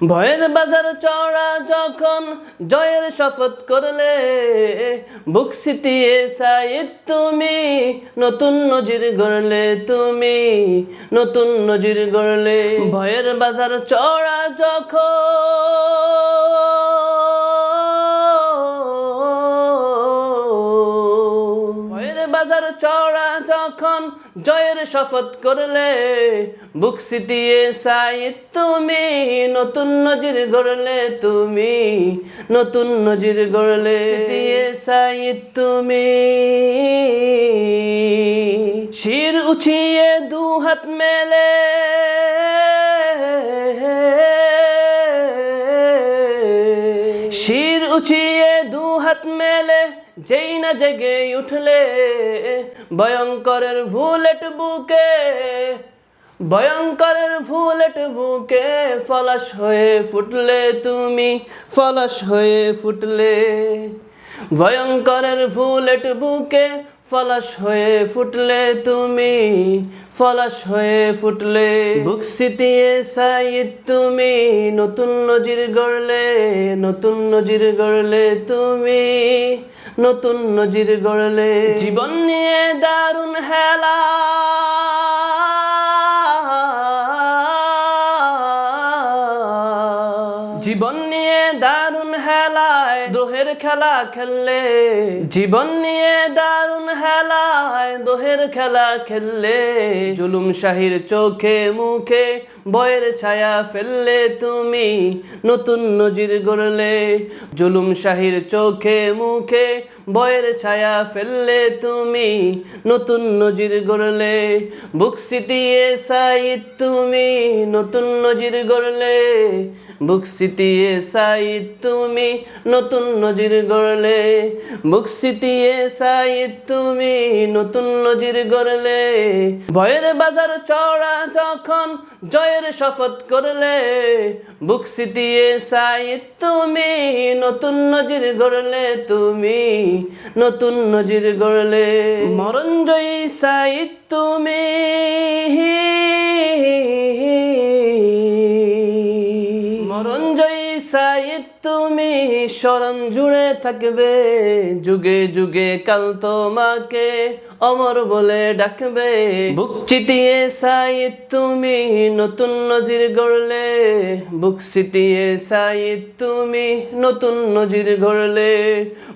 ভয়ের বাজার চড়া যখন জয়ের শপথ করলে, বুক সিটিয়ে সাইদ তুমি, নতুন নজির গড়লে তুমি, নতুন নজির গড়লে। ভয়ের বাজার চড়া যখন বাজার চড়া যখন জয়ের শপথ করলে বুক সিটিয়ে সাইদ তুমি নতুন নজির গড়লে তুমি নতুন নজির গড়লে। দিয়ে সাইদ তুমি শির উঠিয়ে দু হাত মেলে। শির উঠিয়ে হাত মেলে, যেই না জেগে উঠলে। ভয়ঙ্করের ভুলেট বুকে, ভয়ঙ্করের ভুলেট বুকে ফলাস হয়ে ফুটলে তুমি ফলাস হয়ে ফুটলে। ভয়ঙ্করের ফুলেট বুকে ফলাশ হয়ে ফুটলে তুমি, ফলাশ হয়ে ফুটলে। বুক সিতিয়ে সাইদ তুমি, নতুন নজির গড়লে, নতুন নজির গড়লে তুমি, নতুন নজির গড়লে। জীবন নিয়ে দারুণ হেলা জীবন নিয়ে দারুণ হেলায় দোহের খেলা খেললে। জীবন নিয়ে দারুণ হেলায় দোহের খেলা খেললে। জুলুম শাহির চোখে মুখে বয়ের ছায়া ফেললে তুমি, নতুন নজির গড়লে। জুলুম শাহির চোখে মুখে বয়ের ছায়া ফেললে তুমি, নতুন নজির গড়লে। বুক সিটিয়ে সাইদ তুমি, নতুন নজির গড়লে। বুক সিটিয়ে সাইদ তুমি নতুন নজির গড়লে। বুক সিটিয়ে সাইদ তুমি নতুন নজির গড়লে। ভয়ের বাজার চড়া যখন জয়ের শপথ করলে। বুক সিটিয়ে সাইদ তুমি নতুন নজির গড়লে, তুমি নতুন নজির গড়লে। মরণ জয়ী সাইদ তুমি সাইদ, তুমি শরণ জুড়ে থাকবে। যুগে যুগে কাল তোমাকে অমর বলে ডাকবে। বুক চিতিয়ে সাইদ, তুমি নতুন নজির গড়লে। বুক সিটিয়ে সাইদ, তুমি নতুন নজির গড়লে।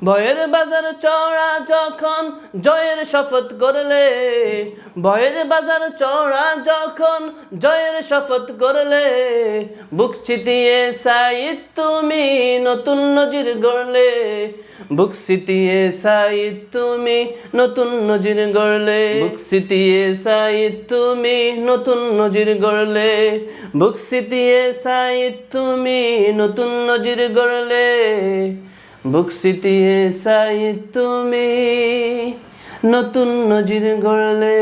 ভয়ের বাজার চড়া যখন জয়ের শপথ করলে। ভয়ের বাজার চড়া যখন জয়ের শপথ করলে। বুক চিতিয়ে সাইদ তুমি নতুন নজির গড়লে, বুক সিটিয়ে সাইদ তুমি নতুন নজির গড়লে, বুক সিটিয়ে সাইদ তুমি নতুন নজির গড়লে, বুক সিটিয়ে সাইদ তুমি নতুন নজির গড়লে, বুক সিটিয়ে সাইদ তুমি নতুন নজির গড়লে।